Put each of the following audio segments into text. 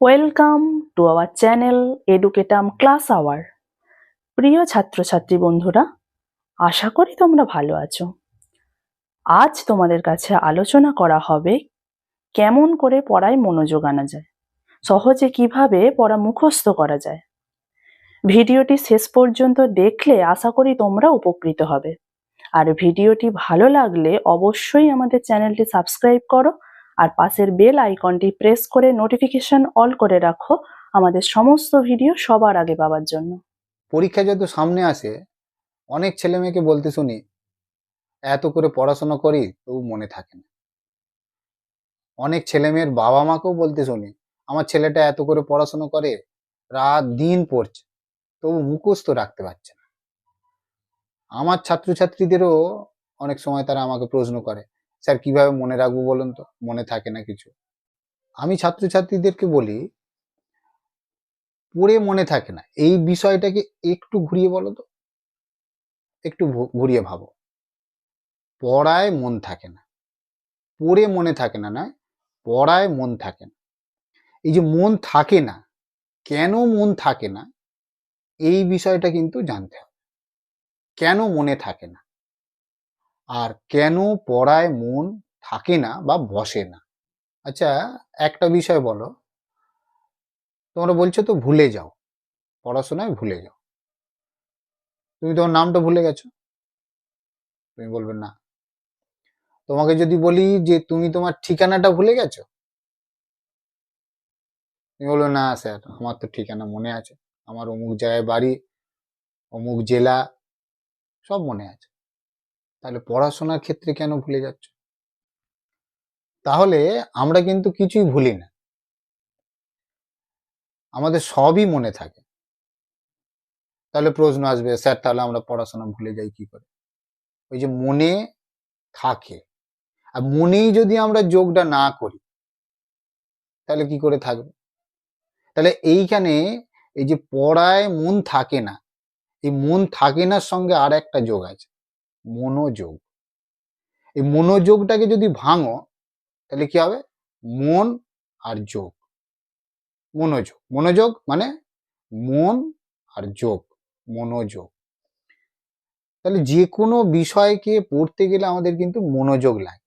Welcome to our channel Educatum class our প্রিয় ছাত্রছাত্রী বন্ধুরা, আশা করি তোমরা ভালো আছো। আজ তোমাদের কাছে আলোচনা করা হবে, কেমন করে পড়ায় মনোযোগ আনা যায়, সহজে কীভাবে পড়া মুখস্থ করা যায়। ভিডিওটি শেষ পর্যন্ত দেখলে আশা করি তোমরা উপকৃত হবে। আর ভিডিওটি ভালো লাগলে অবশ্যই আমাদের চ্যানেলটি সাবস্ক্রাইব করো আর পাশের বেল আইকনটি প্রেস করে নোটিফিকেশন অল করে রাখো। আমাদের সমস্ত ভিডিও সবার আগে পাওয়ার জন্য। পরীক্ষা যত সামনে আসে, অনেক ছেলে মেয়েকে বলতে শুনি, এত করে পড়াশোনা করি, তবু মনে থাকে না। অনেক ছেলে মেয়ের বাবা মাকেও বলতে শুনি, আমার ছেলেটা এত করে পড়াশোনা করে, রাত দিন পড়ছে, তবু মুখস্থ রাখতে পারছে না। আমার ছাত্রছাত্রীদেরও অনেক সময় তারা আমাকে প্রশ্ন করে স্যার, কীভাবে মনে রাখব বলুন তো? মনে থাকে না কিছু। আমি ছাত্রছাত্রীদেরকে বলি, পড়ে মনে থাকে না। এই বিষয়টাকে একটু ঘুরিয়ে বলো তো। একটু ঘুরিয়ে ভাবো। পড়ায় মন থাকে না। পড়ে মনে থাকে না, নয়, পড়ায় মন থাকে না। এই যে মন থাকে না, কেন মন থাকে না? এই বিষয়টা কিন্তু জানতে হবে। কেন মনে থাকে না? আর কেন পড়ায় মন থাকে না বা বসে না। আচ্ছা একটা বিষয় বলো। তোমরা বলছো তো ভুলে যাও। পড়াশোনায় ভুলে যাও। তুমি তোমার নামটা ভুলে গেছো? তুমি বলবে না। তোমাকে যদি বলি যে তুমি তোমার ঠিকানাটা ভুলে গেছো? তুমি বলবে, না স্যার, আমার তো ঠিকানা মনে আছে। আমার অমুক জায়গায় বাড়ি, অমুক জেলা, সব মনে আছে। তাহলে পড়াশোনার ক্ষেত্রে কেন ভুলে যাচ্ছ? তাহলে আমরা কিন্তু কিছুই ভুলি না। আমাদের সবই মনে থাকে। তাহলে প্রশ্ন আসবে, স্যার, তাহলে আমরা পড়াশোনা ভুলে যাই কি করে? ওই যে মনে থাকে। আর মনেই যদি আমরা যোগটা না করি, তাহলে কি করে থাকবে? তাহলে এইখানে এই যে পড়ায় মন থাকে না, এই মন থাকে না সঙ্গে আর একটা যোগ আছে। মনোযোগ। এই মনোযোগটাকে যদি ভাঙো, তাহলে কি হবে? মন আর যোগ। মনোযোগ। মনোযোগ মানে মন আর যোগ। মনোযোগ। তাহলে যে কোনো বিষয়কে পড়তে গেলে আমাদের কিন্তু মনোযোগ লাগে।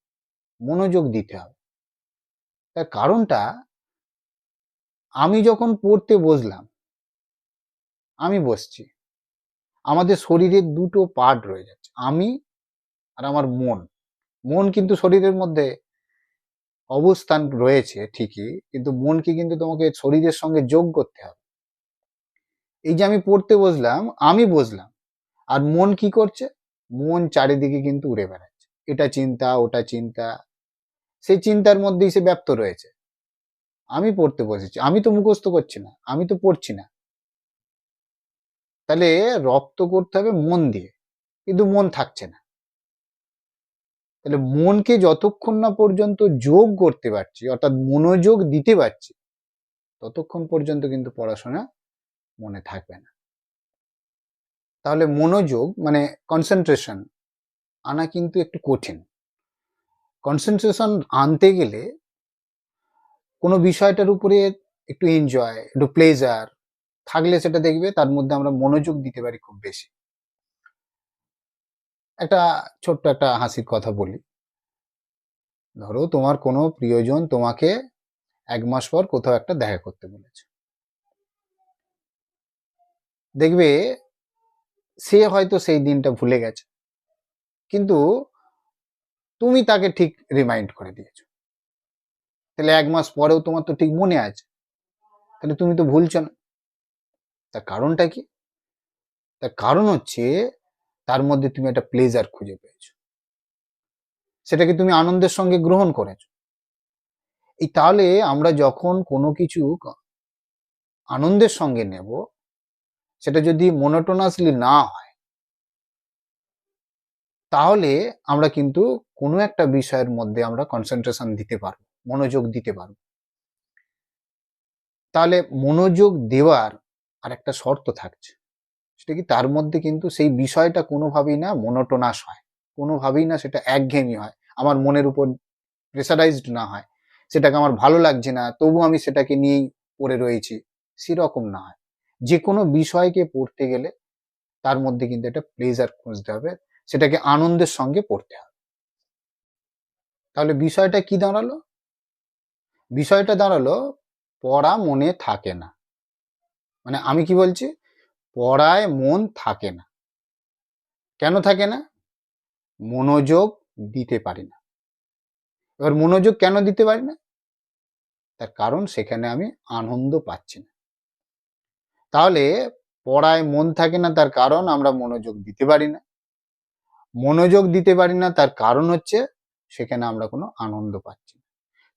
মনোযোগ দিতে হবে। তার কারণটা, আমি যখন পড়তে বসলাম, আমি বসছি। আমাদের শরীরের দুটো পার্ট রয়ে যাচ্ছে। আমি আর আমার মন। মন কিন্তু শরীরের মধ্যে অবস্থান রয়েছে ঠিকই, কিন্তু মনকে কিন্তু তোমাকে শরীরের সঙ্গে যোগ করতে হবে। এই যে আমি পড়তে বসলাম, আমি বসলাম, আর মন কি করছে? মন চারিদিকে কিন্তু উড়ে বেড়াচ্ছে। এটা চিন্তা, ওটা চিন্তা, সেই চিন্তার মধ্যেই সে ব্যপ্ত রয়েছে। আমি পড়তে বসেছি। আমি তো মুখস্থ করছি না, আমি তো পড়ছি না। তাহলে রপ্ত করতে হবে মন দিয়ে, কিন্তু মন থাকছে না। তাহলে মনকে যতক্ষণ না পর্যন্ত যোগ করতে পারছি, অর্থাৎ মনোযোগ দিতে পারছি, ততক্ষণ পর্যন্ত কিন্তু পড়াশোনা মনে থাকবে না। তাহলে মনোযোগ মানে কনসেন্ট্রেশন আনা কিন্তু একটু কঠিন। কনসেন্ট্রেশন আনতে গেলে কোনো বিষয়টার উপরে একটু এনজয় একটু প্লেজার থাকলে সেটা দেখবে, তার মধ্যে আমরা মনোযোগ দিতে পারি খুব বেশি। একটা ছোট্ট একটা হাসির কথা বলি। ধরো তোমার কোনো প্রিয়জন তোমাকে এক মাস পর কোথাও একটা দেখা করতে বলেছে। দেখবে সে হয়তো সেই দিনটা ভুলে গেছে। কিন্তু তুমি তাকে ঠিক রিমাইন্ড করে দিয়েছ। তাহলে এক মাস পরেও তোমার তো ঠিক মনে আছে। তাহলে তুমি তো ভুলছো না। তার কারণটা কি? তার কারণ হচ্ছে তার মধ্যে তুমি একটা প্লেজার খুঁজে পেয়েছ। সেটাকে তুমি আনন্দের সঙ্গে গ্রহণ করেছ। এই তাহলে আমরা যখন কোনো কিছু আনন্দের সঙ্গে নেব, সেটা যদি মনোটোনাসলি না হয়, তাহলে আমরা কিন্তু কোনো একটা বিষয়ের মধ্যে আমরা কনসেন্ট্রেশন দিতে পারব, মনোযোগ দিতে পারব। তাহলে মনোযোগ দেওয়ার আর একটা শর্ত থাকছে। সেটা কি তার মধ্যে কিন্তু সেই বিষয়টা কোনোভাবেই না মনোটোনাস হয়। কোনোভাবেই না সেটা একঘেয়েমি হয়। আমার মনের উপর প্রেসারাইজড না হয়। সেটাকে আমার ভালো লাগছে না, তবু আমি সেটাকে নিয়েই পড়ে রয়েছি। সেরকম না হয়। যে কোনো বিষয়কে পড়তে গেলে তার মধ্যে কিন্তু একটা প্লেজার খুঁজতে হবে। সেটাকে আনন্দের সঙ্গে পড়তে হবে। তাহলে বিষয়টা কি দাঁড়াল? বিষয়টা দাঁড়াল পড়া মনে থাকে না। মানে আমি কি বলছি? পড়ায় মন থাকে না। কেন থাকে না? মনোযোগ দিতে পারি না। এবার মনোযোগ কেন দিতে পারি না? তার কারণ সেখানে আমি আনন্দ পাচ্ছি না। তাহলে পড়ায় মন থাকে না তার কারণ আমরা মনোযোগ দিতে পারি না। মনোযোগ দিতে পারি না তার কারণ হচ্ছে সেখানে আমরা কোনো আনন্দ পাচ্ছি না।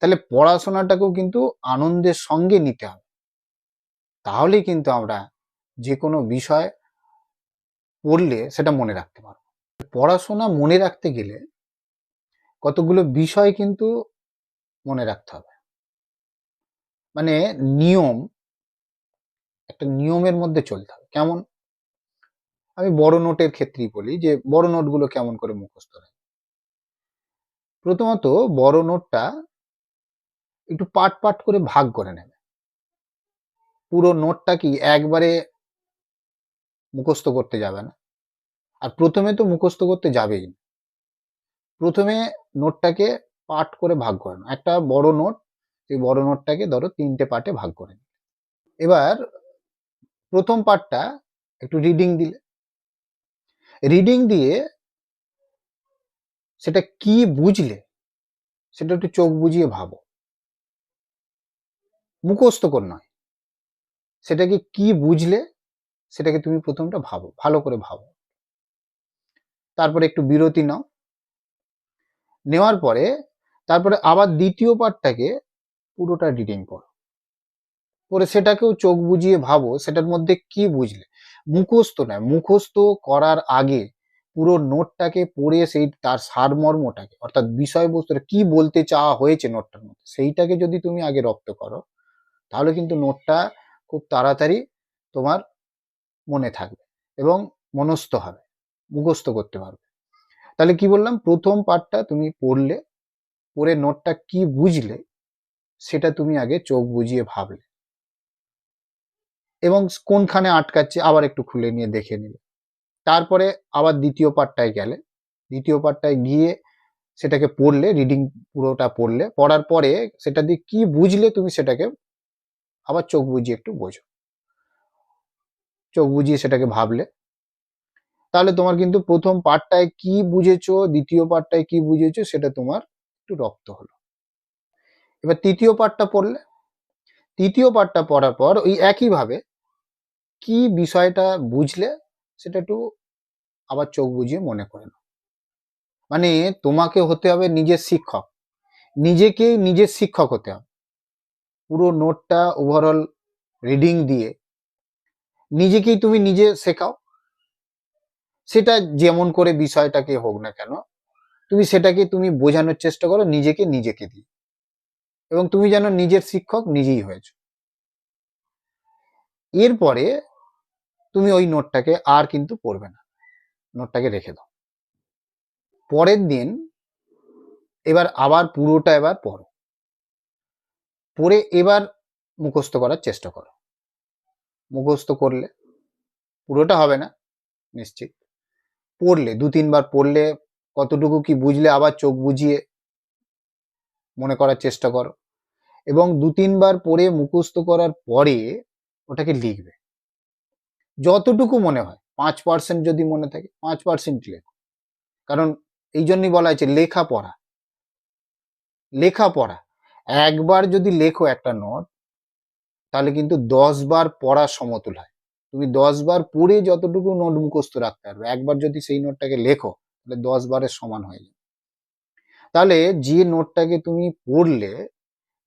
তাহলে পড়াশোনাটাকেও কিন্তু আনন্দের সঙ্গে নিতে হবে। তাহলেই কিন্তু আমরা যে কোনো বিষয় পড়লে সেটা মনে রাখতে পারব। পড়াশোনা মনে রাখতে গেলে কতগুলো বিষয় কিন্তু মনে রাখতে হবে। মানে নিয়ম, একটা নিয়মের মধ্যে চলতে হবে। কেমন? আমি বড় নোটের ক্ষেত্রেই বলি যে বড় নোটগুলো কেমন করে মুখস্থ হয় প্রথমত বড় নোটটা একটু পাট পাট করে ভাগ করে নেবে। পুরো নোটটা কি একবারে মুখস্থ করতে যাবে না? আর প্রথমে তো মুখস্থ করতে যাবেই না। প্রথমে নোটটাকে পার্ট করে ভাগ করে একটা বড় নোট, সেই বড় নোটটাকে ধরো তিনটে পার্টে ভাগ করে এবার প্রথম পার্টটা একটু রিডিং দিলে। রিডিং দিয়ে সেটা কি বুঝলে সেটা একটু চোখ বুঝিয়ে ভাবো। মুখস্থ কর নয় সেটাকে কি বুঝলে? সেটাকে তুমি প্রথমটা ভাবো, ভালো করে ভাবো। তারপরে একটু বিরতি নাও। নেওয়ার পরে তারপরে আবার দ্বিতীয় পার্টটাকে পুরোটা রিডিং করো। পরে সেটাকেও চোখ বুঝিয়ে ভাবো, সেটার মধ্যে কি বুঝলে? মুখস্থ নয়, মুখস্থ করার আগে পুরো নোটটাকে পড়ে সেই তার সারমর্মটাকে, অর্থাৎ বিষয়বস্তুটা, কি বলতে চাওয়া হয়েছে নোটটার মধ্যে, সেইটাকে যদি তুমি আগে রপ্ত করো, তাহলে কিন্তু নোটটা খুব তাড়াতাড়ি তোমার মনে থাকবে এবং মনস্থ হবে, মুখস্থ করতে পারবে। তাহলে কি বললাম? প্রথম পার্টটা তুমি পড়লে, পড়ে নোটটা কি বুঝলে, সেটা তুমি আগে চোখ বুঝিয়ে ভাবলে এবং কোনখানে আটকাচ্ছে আবার একটু খুলে নিয়ে দেখে নিলে। তারপরে আবার দ্বিতীয় পার্টটায় গেলে, দ্বিতীয় পার্টটায় গিয়ে সেটাকে পড়লে রিডিং পুরোটা পড়লে, পড়ার পরে সেটা দিয়ে কি বুঝলে তুমি সেটাকে আবার চোখ বুঝিয়ে একটু বোঝো। চোখ বুঝিয়ে সেটাকে ভাবলে। তাহলে তোমার কিন্তু প্রথম পার্টটায় কি বুঝেছ, দ্বিতীয় পার্টটায় কি বুঝেছ, সেটা তোমার একটু রপ্ত হলো। এবার তৃতীয় পার্টটা পড়লে? তৃতীয় পার্টটা পড়ার পর ওই একইভাবে কি বিষয়টা বুঝলে, সেটা একটু আবার চোখ বুঝিয়ে মনে করে নাও। মানে তোমাকে হতে হবে নিজের শিক্ষক। নিজেকেই নিজের শিক্ষক হতে হবে। পুরো নোটটা ওভারঅল রিডিং দিয়ে। নিজেকেই তুমি নিজে শেখাও। সেটা যেমন করে বিষয়টাকে হোক না কেন, তুমি সেটাকে তুমি বোঝানোর চেষ্টা করো, নিজেকে নিজেকে দিয়ে। এবং তুমি যেন নিজের শিক্ষক নিজেই হয়েছ। এরপরে তুমি ওই নোটটাকে আর কিন্তু পড়বে না। নোটটাকে রেখে দাও। পরের দিন এবার আবার পুরোটা এবার পড়ো। পড়ে এবার মুখস্থ করার চেষ্টা করো। মুখস্থ করলে পুরোটা হবে না, নিশ্চিত। পড়লে, দু তিনবার পড়লে কতটুকু কি বুঝলে আবার চোখ বুঝিয়ে মনে করার চেষ্টা করো। এবং দু তিনবার পড়ে মুখস্থ করার পরে ওটাকে লিখবে। যতটুকু মনে হয়, পাঁচ পার্সেন্ট যদি মনে থাকে, পাঁচ পার্সেন্ট লেখো। কারণ এই জন্যই বলা হয়েছে লেখা পড়া। লেখা পড়া। একবার যদি লেখো একটা নোট, তাহলে কিন্তু দশ বার পড়ার সমতুল হয়। তুমি দশ বার পড়ে যতটুকু নোট মুখস্থ রাখতে পারবে, একবার যদি সেই নোটটাকে লেখো, তাহলে দশ বারের সমান হয়ে যাবে। তাহলে যে নোটটাকে তুমি পড়লে,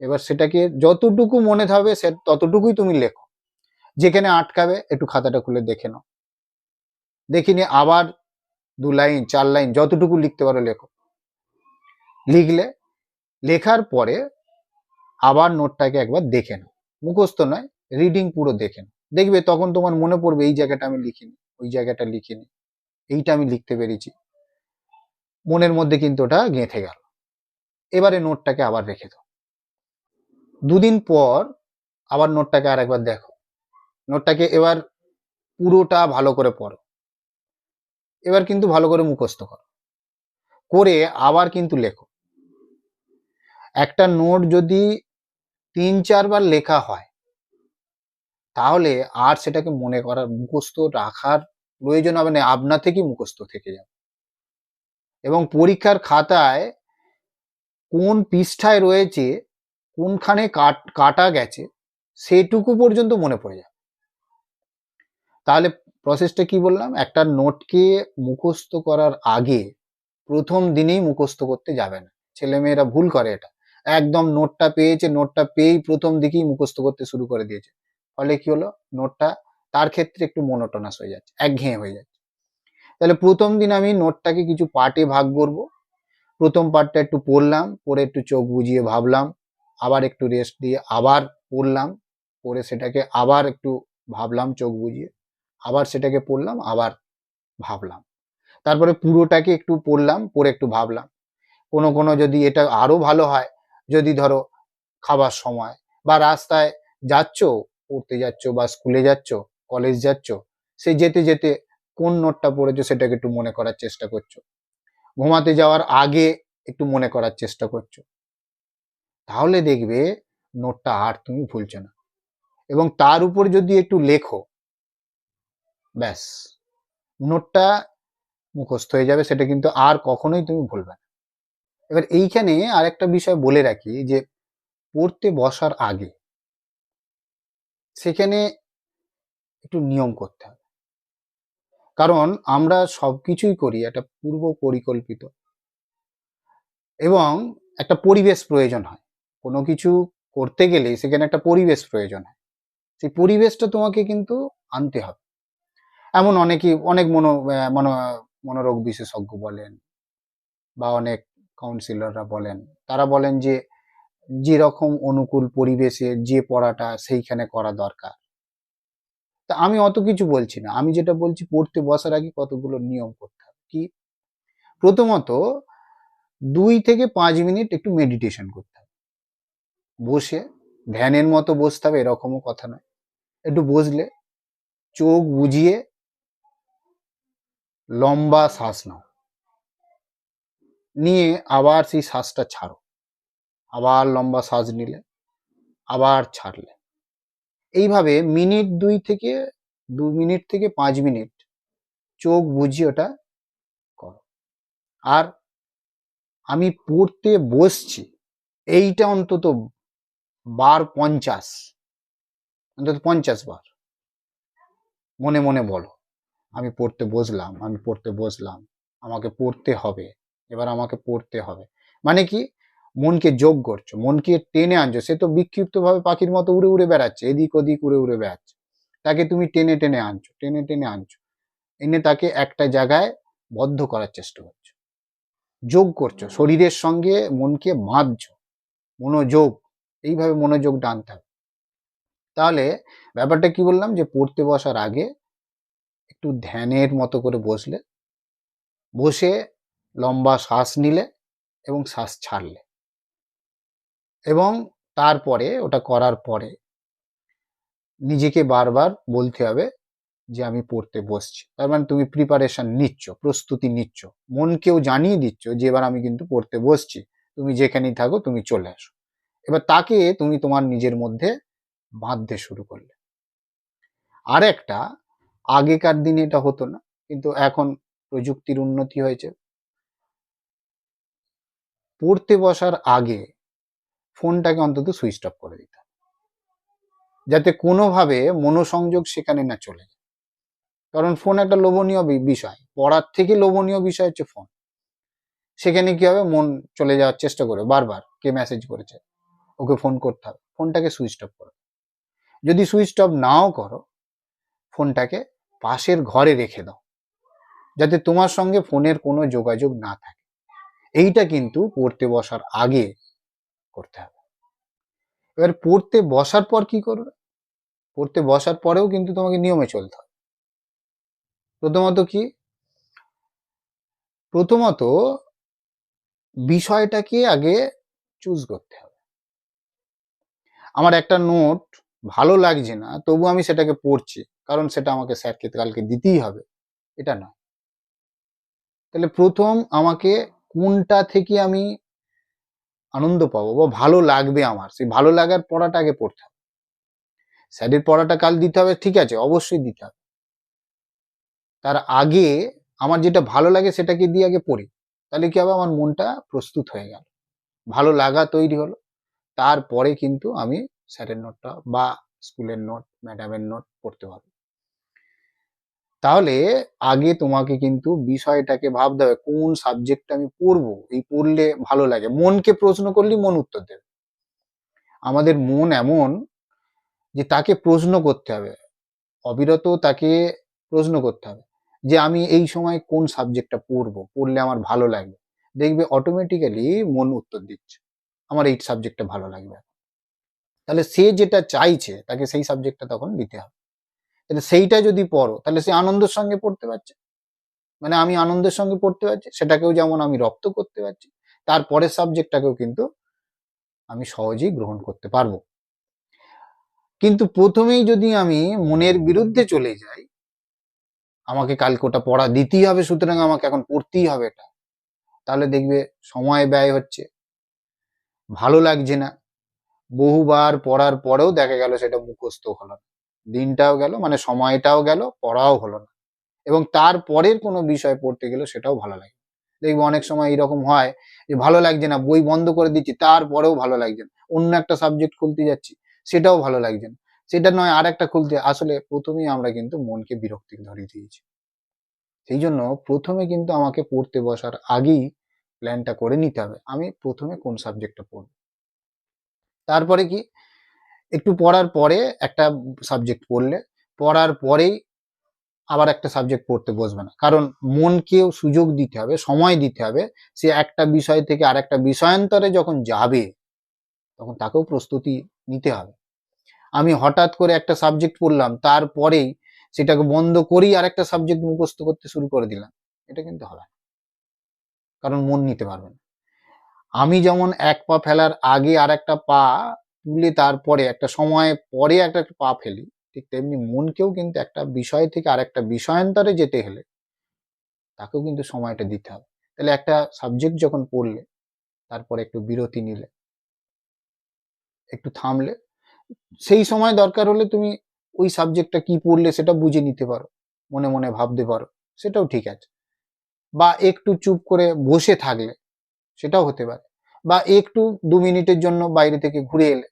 এবার সেটাকে যতটুকু মনে থাকবে, সে ততটুকুই তুমি লেখো। যেখানে আটকাবে, একটু খাতাটা খুলে দেখে নাও। দেখে নিয়ে আবার দু লাইন, চার লাইন, যতটুকু লিখতে পারো লেখো। লিখলে, লেখার পরে আবার নোটটাকে একবার দেখে নাও। মুখস্থ নয় রিডিং পুরো দেখে নাও। দেখবে তখন তোমার মনে পড়বে, এই জায়গাটা আমি লিখিনি, ওই জায়গাটা লিখিনি, এইটা আমি লিখতে পেরেছি। মনের মধ্যে কিন্তু ওটা গেঁথে গেল। এবারে নোটটাকে আবার রেখে দাও। দুদিন পর আবার নোটটাকে আর একবার দেখো। নোটটাকে এবার পুরোটা ভালো করে পড়ো। এবার কিন্তু ভালো করে মুখস্থ করো। করে আবার কিন্তু লেখো। একটা নোট যদি তিন চারবার লেখা হয়। তাহলে আর সেটাকে মনে করার মুখস্থ রাখার প্রয়োজন হবে না আপনা থেকেই মুখস্থ থেকে যাবে। এবং পরীক্ষার খাতায় কোন পৃষ্ঠায় রয়েছে, কোনখানে কাট গেছে, সেটুকু পর্যন্ত মনে পড়ে যাবে। তাহলে প্রসেসটা কি বললাম? একটা নোটকে মুখস্থ করার আগে প্রথম দিনেই মুখস্থ করতে যাবে না। ছেলেমেয়েরা ভুল করে এটা। একদম নোটটা পেয়েছে, নোটটা পেয়েই প্রথম দিকেই মুখস্থ করতে শুরু করে দিয়েছে। ফলে কি হলো? নোটটা তার ক্ষেত্রে একটু মনোটনাস হয়ে যাচ্ছে, একঘেয়ে হয়ে যাচ্ছে। তাহলে প্রথম দিন আমি নোটটাকে কিছু পার্টে ভাগ করব। প্রথম পার্টটা একটু পড়লাম পরে একটু চোখ বুঝিয়ে ভাবলাম, আবার একটু রেস্ট দিয়ে আবার পড়লাম পরে সেটাকে আবার একটু ভাবলাম, চোখ বুঝিয়ে। আবার সেটাকে পড়লাম, আবার ভাবলাম। তারপরে পুরোটাকে একটু পড়লাম পরে একটু ভাবলাম। কোনো কোনো যদি এটা আরও ভালো হয় যদি ধরো খাবার সময় বা রাস্তায় যাচ্ছ, পড়তে যাচ্ছ বা স্কুলে যাচ্ছ কলেজ যাচ্ছ, সে যেতে যেতে কোন নোটটা পড়েছো সেটাকে একটু মনে করার চেষ্টা করছ। ঘুমাতে যাওয়ার আগে একটু মনে করার চেষ্টা করছ। তাহলে দেখবে নোটটা আর তুমি ভুলছো না। এবং তার উপর যদি একটু লেখো, ব্যাস নোটটা মুখস্থ হয়ে যাবে, সেটা কিন্তু আর কখনোই তুমি ভুলবে না। এবার এইখানে আরেকটা বিষয় বলে রাখি যে পড়তে বসার আগে সেখানে একটু নিয়ম করতে হবে। কারণ আমরা সবকিছুই করি, একটা পূর্ব পরিকল্পিত। এবং একটা পরিবেশ প্রয়োজন হয়। কোনো কিছু করতে গেলে সেখানে একটা পরিবেশ প্রয়োজন হয়। সেই পরিবেশটা তোমাকে কিন্তু আনতে হবে। এমন অনেকেই অনেক মনো মনো, মনোরোগ বিশেষজ্ঞ বলেন বা অনেক কাউন্সিলররা বলেন। তারা বলেন যে, যেরকম অনুকূল পরিবেশে যে পড়াটা সেইখানে করা দরকার। তা আমি অত কিছু বলছি না। আমি যেটা বলছি, পড়তে বসার আগে কতগুলো নিয়ম করতে হবে। কি? প্রথমত, দুই থেকে পাঁচ মিনিট একটু মেডিটেশন করতে হবে। বসে ধ্যানের মতো বসতে হবে, এরকমও কথা নয়। একটু বসলে চোখ বুজিয়ে লম্বা শ্বাস নাও। নিয়ে আবার সেই শ্বাসটা ছাড়ো। আবার লম্বা শ্বাস নিলে, আবার ছাড়লে। এইভাবে মিনিট দুই থেকে, দু মিনিট থেকে পাঁচ মিনিট চোখ বুঝিয়ে ওটা করো। আর আমি পড়তে বসছি, এইটা অন্তত বার পঞ্চাশ, অন্তত পঞ্চাশ বার। মনে মনে বলো, আমি পড়তে বসলাম, আমি পড়তে বসলাম, আমাকে পড়তে হবে। এবার আমাকে পড়তে হবে। মানে কি? মনকে যোগ করছ, মনকে টেনে আনছো। সে তো বিক্ষিপ্তভাবে পাখির মতো উড়ে উড়ে বেড়াচ্ছে, এদিক ওদিক উড়ে উড়ে বেড়াচ্ছে। তাকে তুমি টেনে টেনে আনছো, টেনে টেনে আনছো। এনে তাকে একটা জায়গায় বদ্ধ করার চেষ্টা করছ। যোগ করছ, শরীরের সঙ্গে মনকে বাঁধছো মনোযোগ। এইভাবে মনোযোগ আনতে হবে। তাহলে ব্যাপারটা কি বললাম যে, পড়তে বসার আগে একটু ধ্যানের মতো করে বসলে, বসে লম্বা শ্বাস নিলে এবং শ্বাস ছাড়লে। এবং তারপরে, ওটা করার পরে নিজেকে বারবার বলতে হবে যে, আমি পড়তে বসছি। তার মানে তুমি প্রিপারেশন নিচ্ছ, প্রস্তুতি নিচ্ছ। মনকেও জানিয়ে দিচ্ছ যে, এবার আমি কিন্তু পড়তে বসছি। তুমি যেখানেই থাকো, তুমি চলে আসো। এবার তাকে তুমি তোমার নিজের মধ্যে বাঁধতে শুরু করলে। আর একটা আগেকার দিনে এটা হতো না, কিন্তু এখন প্রযুক্তির উন্নতি হয়েছে। পড়তে বসার আগে ফোনটাকে অন্তত সুইচ অফ করে দিতে। যাতে কোনোভাবে মনোসংযোগ সেখানে না চলে যায়। কারণ ফোন একটা লোভনীয় বিষয়। পড়ার থেকে লোভনীয় বিষয় হচ্ছে ফোন। সেখানে কি হবে? মন চলে যাওয়ার চেষ্টা করে বারবার কে মেসেজ করেছে? ওকে ফোন করতে হবে। ফোনটাকে সুইচ অফ করো। যদি সুইচ অফ নাও করো, ফোনটাকে পাশের ঘরে রেখে দাও। যাতে তোমার সঙ্গে ফোনের কোনো যোগাযোগ না থাকে। এইটা কিন্তু পড়তে বসার আগে করতে হবে। এবার পড়তে বসার পর কি করবে? পড়তে বসার পরেও কিন্তু তোমাকে নিয়মে চলতে হবে। প্রথমত কি? প্রথমত বিষয়টাকে আগে চুজ করতে হবে। আমার একটা নোট ভালো লাগছে না, তবু আমি সেটাকে পড়ছি, কারণ সেটা আমাকে স্যারকে কালকে দিতেই হবে, এটা না তাহলে প্রথম আমাকে কোনটা থেকে আমি আনন্দ পাবো বা ভালো লাগবে আমার? সেই ভালো লাগার পড়াটা আগে পড়তে হবে। স্যারের পড়াটা কাল দিতে হবে? ঠিক আছে, অবশ্যই দিতে হবে। তার আগে আমার যেটা ভালো লাগে সেটাকে দিয়ে আগে পড়ি। তাহলে কি হবে? আমার মনটা প্রস্তুত হয়ে গেল। ভালো লাগা তৈরি হলো। তারপরে কিন্তু আমি স্যারের নোটটা বা স্কুলের নোট, ম্যাডামের নোট পড়তে পারব তাহলে আগে তোমাকে কিন্তু বিষয়টাকে ভাবতে হবে, কোন সাবজেক্টটা আমি পড়ব? এই পড়লে ভালো লাগে। মনকে প্রশ্ন করলেই মন উত্তর দেবে। আমাদের মন এমন যে তাকে প্রশ্ন করতে হবে। অবিরত তাকে প্রশ্ন করতে হবে যে, আমি এই সময় কোন সাবজেক্টটা পড়ব? পড়লে আমার ভালো লাগবে। দেখবে অটোমেটিক্যালি মন উত্তর দিচ্ছে। আমার এই সাবজেক্টটা ভালো লাগবে তাহলে সে যেটা চাইছে, তাকে সেই সাবজেক্টটা তখন দিতে হবে। তাহলে সেইটা যদি পড়ো, তাহলে সে আনন্দের সঙ্গে পড়তে পারছে। মানে আমি আনন্দের সঙ্গে পড়তে পারছি, সেটাকেও যেমন আমি রপ্ত করতে পারছি তারপরের সাবজেক্টটাকেও কিন্তু আমি সহজেই গ্রহণ করতে পারব। কিন্তু প্রথমেই যদি আমি মনের বিরুদ্ধে চলে যাই, আমাকে কালকে ওটা পড়া দিতেই হবে, সুতরাং আমাকে এখন পড়তেই হবে এটা, তাহলে দেখবে সময় ব্যয় হচ্ছে। ভালো লাগছে না। বহুবার পড়ার পরেও দেখা গেল সেটা মুখস্থ হলো না। দিনটাও গেল মানে সময়টাও গেল, পড়াও হলো না। এবং তারপরের কোনো বিষয় পড়তে গেলে সেটাও ভালো লাগে। দেখব অনেক সময় এরকম হয় যে ভালো লাগছে না, বই বন্ধ করে দিচ্ছি, তারপরেও ভালো লাগছে না। অন্য একটা সাবজেক্ট খুলতে যাচ্ছি, সেটাও ভালো লাগছে না। সেটা নয় আর একটা খুলতে, আসলে প্রথমেই আমরা কিন্তু মনকে বিরক্তি ধরিয়ে দিয়েছি। সেই জন্য প্রথমে কিন্তু আমাকে পড়তে বসার আগেই প্ল্যানটা করে নিতে হবে, আমি প্রথমে কোন সাবজেক্টটা পড়ব। তারপরে কি? একটু পড়ার পরে একটা সাবজেক্ট পড়লে, পড়ার পরেই আবার একটা সাবজেক্ট পড়তে বসবে না। কারণ মনকেও সুযোগ দিতে হবে, সময় দিতে হবে। সে একটা বিষয় থেকে আরেকটা বিষয়ান্তরে যখন যাবে, তখন তাকেও প্রস্তুতি নিতে হবে। আমি হঠাৎ করে একটা সাবজেক্ট পড়লাম, তারপরেই সেটাকে বন্ধ করেই আরেকটা সাবজেক্ট মুখস্থ করতে শুরু করে দিলাম। এটা কিন্তু হবে না। কারণ মন নিতে পারবে না। আমি যেমন এক পা ফেলার আগে আর একটা পা তুলে তারপরে একটা সময় পরে একটা পা ফেলি, ঠিক তেমনি মনকেও কিন্তু একটা বিষয় থেকে আর একটা বিষয়ান্তরে যেতে হলে তাকেও কিন্তু সময়টা দিতে হবে। তাহলে একটা সাবজেক্ট যখন পড়লে, তারপরে একটু বিরতি নিলে, একটু থামলে, সেই সময় দরকার হলে তুমি ওই সাবজেক্টটা কি পড়লে সেটা বুঝে নিতে পারো, মনে মনে ভাবতে পারো, সেটাও ঠিক আছে। বা একটু চুপ করে বসে থাকলে, সেটাও হতে পারে। বা একটু দু মিনিটের জন্য বাইরে থেকে ঘুরে এলে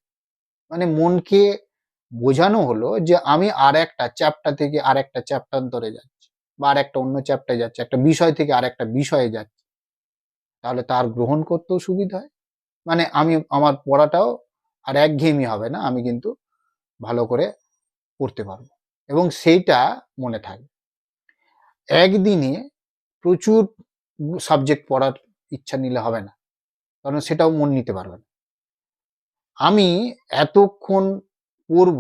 মানে মনকে বোঝানো হলো যে আমি আর একটা চ্যাপ্টার থেকে আর একটা চ্যাপ্টান্তরে যাচ্ছি বা আর একটা অন্য চ্যাপ্টারে যাচ্ছি, একটা বিষয় থেকে আর একটা বিষয়ে যাচ্ছি। তাহলে তার গ্রহণ করতেও সুবিধা হয়। মানে আমি, আমার পড়াটাও আর একঘেয়েমি হবে না, আমি কিন্তু ভালো করে পড়তে পারব। এবং সেইটা মনে থাকবে। একদিনে প্রচুর সাবজেক্ট পড়ার ইচ্ছা নিলে হবে না। কারণ সেটাও মন নিতে পারবে না। আমি এতক্ষণ পড়ব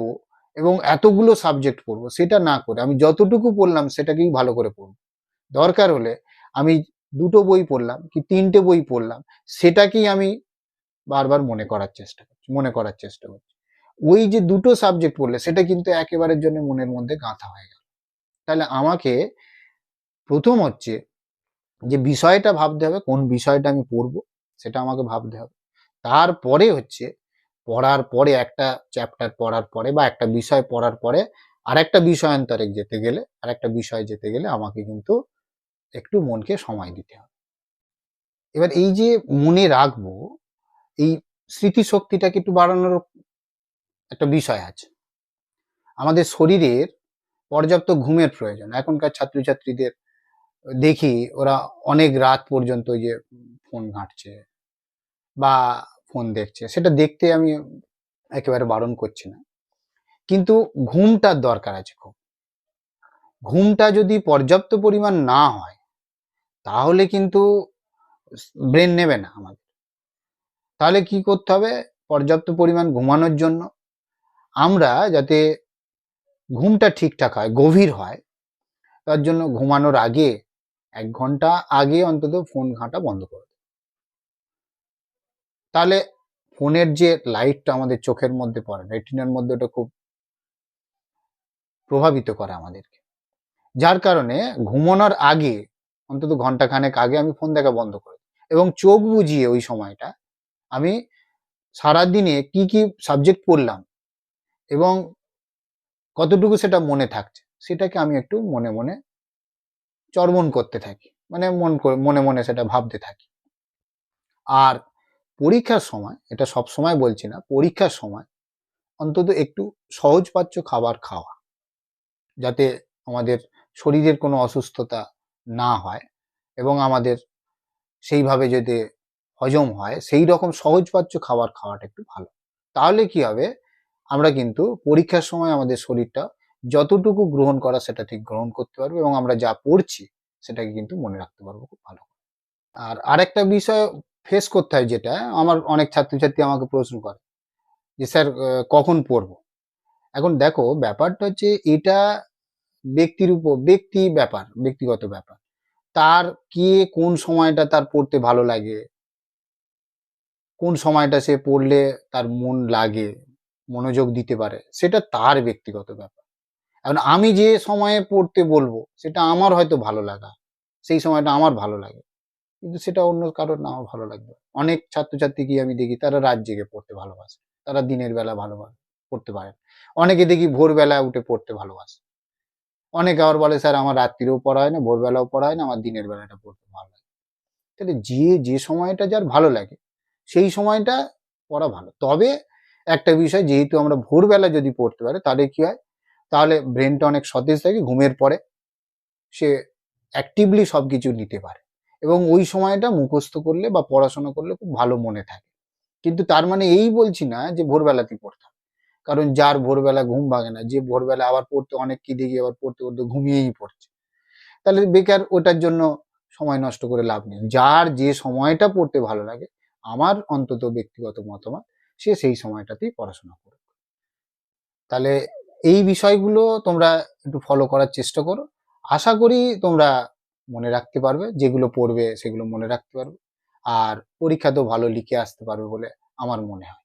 এবং এতগুলো সাবজেক্ট পড়ব, সেটা না করে আমি যতটুকু পড়লাম সেটাকেই ভালো করে পড়ব। দরকার হলে আমি দুটো বই পড়লাম কি তিনটে বই পড়লাম, সেটাকেই আমি বারবার মনে করার চেষ্টা করছি, মনে করার চেষ্টা করছি। ওই যে দুটো সাবজেক্ট পড়লে সেটা কিন্তু একেবারের জন্য মনের মধ্যে গাঁথা হয়ে গেল। তাহলে আমাকে প্রথম হচ্ছে যে বিষয়টা ভাবতে হবে, কোন বিষয়টা আমি পড়ব সেটা আমাকে ভাবতে হবে। তারপরে হচ্ছে পড়ার পরে, একটা চ্যাপ্টার পড়ার পরে বা একটা বিষয় পড়ার পরে আর একটা বিষয়ান্তরে যেতে গেলে আর একটা বিষয় যেতে গেলে আমাকে কিন্তু একটু মনকে সময় দিতে হবে। এবার এই যে মনে রাখব, এই স্মৃতিশক্তিটাকে একটু বাড়ানোর একটা বিষয় আছে। আমাদের শরীরের পর্যাপ্ত ঘুমের প্রয়োজন। এখনকার ছাত্রছাত্রীদের দেখি ওরা অনেক রাত পর্যন্ত ওই যে ফোন ঘাঁটছে বা ফোন দেখছে। সেটা দেখতে আমি একেবারে বারণ করছি না। কিন্তু ঘুমটার দরকার আছে খুব। ঘুমটা যদি পর্যাপ্ত পরিমাণ না হয়, তাহলে কিন্তু ব্রেন নেবে না আমাদের। তাহলে কি করতে হবে? পর্যাপ্ত পরিমাণ ঘুমানোর জন্য আমরা যাতে ঘুমটা ঠিকঠাক হয়, গভীর হয়, তার জন্য ঘুমানোর আগে এক ঘণ্টা আগে অন্তত ফোন ঘাঁটা বন্ধ করে। তাহলে ফোনের যে লাইটটা আমাদের চোখের মধ্যে পড়ে রেটিনার মধ্যে ওটা খুব প্রভাবিত করে আমাদেরকে। যার কারণে ঘুমানোর আগে, অন্তত ঘণ্টা খানেক আগে আমি ফোন দেখা বন্ধ করি এবং চোখ বুজিয়ে ওই সময়টা আমি সারাদিনে কি কি সাবজেক্ট পড়লাম এবং কতটুকু সেটা মনে থাকছে, সেটাকে আমি একটু মনে মনে চর্বণ করতে থাকি মানে মন মনে মনে সেটা ভাবতে থাকি। আর পরীক্ষার সময়, এটা সব সময় বলছি না, পরীক্ষার সময় অন্তত একটু সহজপাচ্য খাবার খাওয়া। যাতে আমাদের শরীরের কোনো অসুস্থতা না হয় এবং আমাদের সেইভাবে যদি হজম হয়, সেই রকম সহজপাচ্য খাবার খাওয়াটা একটু ভালো। তাহলে কি হবে? আমরা কিন্তু পরীক্ষার সময় আমাদের শরীরটা যতটুকু গ্রহণ করা সেটা ঠিক গ্রহণ করতে পারব এবং আমরা যা পড়ছি সেটাকে কিন্তু মনে রাখতে পারব খুব ভালো। আর আরেকটা বিষয় ফেস করতে হয় যেটা, আমার অনেক ছাত্রছাত্রী আমাকে প্রশ্ন করে যে, স্যার কখন পড়ব? এখন দেখো, ব্যাপারটা হচ্ছে এটা ব্যক্তির উপর, ব্যক্তি ব্যাপার, ব্যক্তিগত ব্যাপার। তার কে কোন সময়টা তার পড়তে ভালো লাগে? কোন সময়টা সে পড়লে তার মন লাগে, মনোযোগ দিতে পারে? সেটা তার ব্যক্তিগত ব্যাপার। এখন আমি যে সময়ে পড়তে বলব, সেটা আমার হয়তো ভালো লাগা, সেই সময়টা আমার ভালো লাগে। কিন্তু সেটা অন্য কারোর নাও ভালো লাগবে। অনেক ছাত্রছাত্রীকে আমি দেখি, তারা রাত জেগে পড়তে ভালোবাসে। তারা দিনের বেলা ভালোবাসে, পড়তে পারে অনেকে দেখি ভোরবেলা উঠে পড়তে ভালোবাসে। অনেকে আবার বলে, স্যার, আমার রাত্রিরেও পড়া হয় না, ভোরবেলাও পড়া হয় না, আমার দিনের বেলাটা পড়তে ভালো লাগে। তাহলে যে যে সময়টা যার ভালো লাগে, সেই সময়টা পড়া ভালো। তবে একটা বিষয়, যেহেতু আমরা ভোরবেলা যদি পড়তে পারি, তাহলে কি হয়? তাহলে ব্রেনটা অনেক সতেজ থাকে, ঘুমের পরে সে অ্যাক্টিভলি সব কিছু নিতে পারে। এবং ওই সময়টা মুখস্থ করলে বা পড়াশোনা করলে খুব ভালো মনে থাকে। কিন্তু তার মানে এই বলছি না যে ভোরবেলাতেই পড়তাম কারণ যার ভোরবেলা ঘুম ভাঙে না, যে ভোরবেলা আবার পড়তে অনেক কি দেখি, আবার পড়তে পড়তে ঘুমিয়েই পড়ছে। তাহলে বেকার ওটার জন্য সময় নষ্ট করে লাভ নেই। যার যে সময়টা পড়তে ভালো লাগে, আমার অন্তত ব্যক্তিগত মতামত, সে সেই সময়টাতেই পড়াশোনা করবে তাহলে এই বিষয়গুলো তোমরা একটু ফলো করার চেষ্টা করো। আশা করি তোমরা মনে রাখতে পারবে, যেগুলো পড়বে সেগুলো মনে রাখতে পারবে, আর পরীক্ষাতেও ভালো লিখে আসতে পারবে বলে আমার মনে হয়।